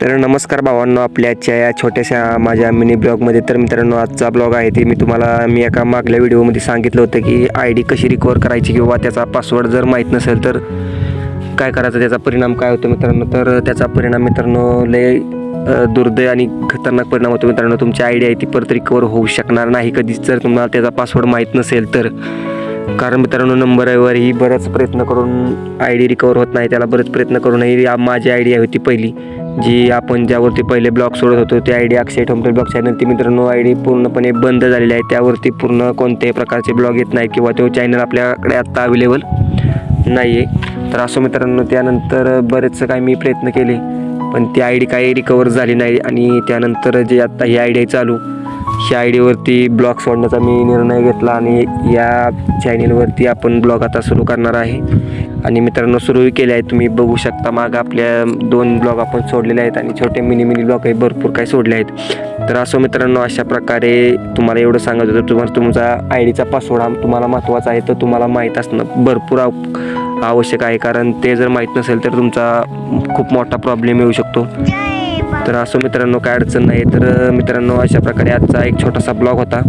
तर नमस्कार भावांनो आपल्या आजच्या या छोट्याशा माझ्या मिनी ब्लॉगमध्ये तर मित्रांनो आजचा ब्लॉग आहे ते मी तुम्हाला मी एका मागल्या व्हिडिओमध्ये सांगितलं होतं की आय डी कशी रिकवर करायची किंवा त्याचा पासवर्ड जर माहीत नसेल तर काय करायचं त्याचा परिणाम काय होतो मित्रांनो? तर त्याचा परिणाम मित्रांनो लय दुर्दय दुर्दैव आणि खतरनाक परिणाम होतो मित्रांनो. तुमची आय डी आहे ती परत रिकवर होऊ शकणार नाही कधीच. जर तुम्हाला त्याचा पासवर्ड माहीत नसेल तर. कारण मित्रांनो नंबरवरही बरेच प्रयत्न करून आय डी रिकवर होत नाही त्याला बरेच प्रयत्न करूनही माझी आय डी होती पहिली. जी आपण ज्यावरती पहिले ब्लॉग सोडत होतो ती I D Akshay Thombare blog channel ती मित्रांनो आय डी पूर्णपणे बंद झालेली आहे. त्यावरती पूर्ण कोणत्याही प्रकारचे ब्लॉग येत नाही किंवा तो चॅनल आपल्याकडे आत्ता अवेलेबल नाही आहे तर असं मित्रांनो त्यानंतर बरेचसं काय मी प्रयत्न केले पण ती आय डी काही रिकवर झाली नाही आणि त्यानंतर जे आत्ता ही आय डी चालू ह्या आय डीवरती ब्लॉग सोडण्याचा मी निर्णय घेतला आणि या चॅनेलवरती आपण ब्लॉग आता सुरू करणार आहे. आणि मित्रांनो सुरूही केले आहे. तुम्ही बघू शकता मागं आपल्या दोन ब्लॉग आपण सोडलेले आहेत आणि छोटे मिनी मिनी ब्लॉग भरपूर काही सोडले आहेत. तर असो मित्रांनो अशा प्रकारे तुम्हाला एवढं सांगत होतं. तुम्हाला तुमचा आय डीचा पासवर्ड हा तुम्हाला महत्त्वाचा आहे तर तुम्हाला माहीत असणं भरपूर आवश्यक आहे. कारण ते जर माहीत नसेल तर तुमचा खूप मोठा प्रॉब्लेम येऊ शकतो. तर असो मित्रांनो काय अडचण नाही. तर मित्रांनो अशा प्रकारे आजचा एक छोटासा ब्लॉग होता.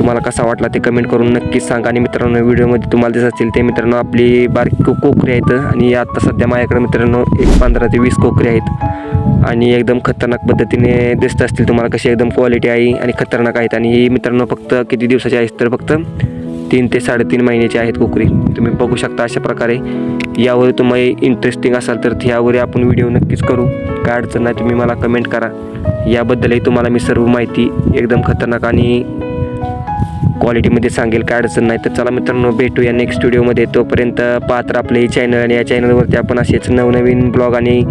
तुम्हाला कसा वाटला ते कमेंट करून नक्कीच सांगा. आणि मित्रांनो व्हिडिओमध्ये तुम्हाला दिसत असतील ते मित्रांनो आपली बारीक कोकरी आहेत. आणि आता सध्या माझ्याकडे मित्रांनो एक पंधरा ते वीस कोकरी आहेत. आणि एकदम खतरनाक पद्धतीने दिसत असतील तुम्हाला कशी एकदम क्वालिटी आहे आणि खतरनाक आहेत. आणि ही मित्रांनो फक्त किती दिवसाची आहेत तर फक्त तीन ते साडेतीन महिन्याचे आहेत कोकरी. तुम्ही बघू शकता अशा प्रकारे. यावर तुम्ही इंटरेस्टिंग असाल तर यावर आपण व्हिडिओ नक्कीच करू. काय अडचण नाही तुम्ही मला कमेंट करा. याबद्दलही तुम्हाला मी सर्व माहिती एकदम खतरनाक आणि क्वालिटीमध्ये सांगेल काय अडचण नाही. तर चला मित्रांनो भेटूया नेक्स्ट व्हिडिओमध्ये तोपर्यंत पात्र आपले चॅनल आणि या चॅनलवरती आपण असेच नवनवीन ब्लॉग आणि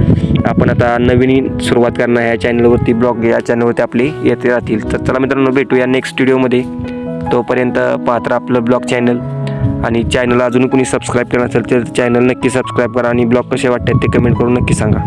आपण आता नवीन सुरुवात करणार या चॅनलवरती ब्लॉग या चॅनलवरती आपले येते राहतील. तर चला मित्रांनो भेटूया नेक्स्ट व्हिडिओमध्ये तोपर्यंत पात्र आपलं ब्लॉग चॅनल आणि चॅनल अजून कुणी सबस्क्राईब केलं असेल तर चॅनल नक्की सबस्क्राईब करा. आणि ब्लॉग कसे वाटतात ते कमेंट करून नक्की सांगा.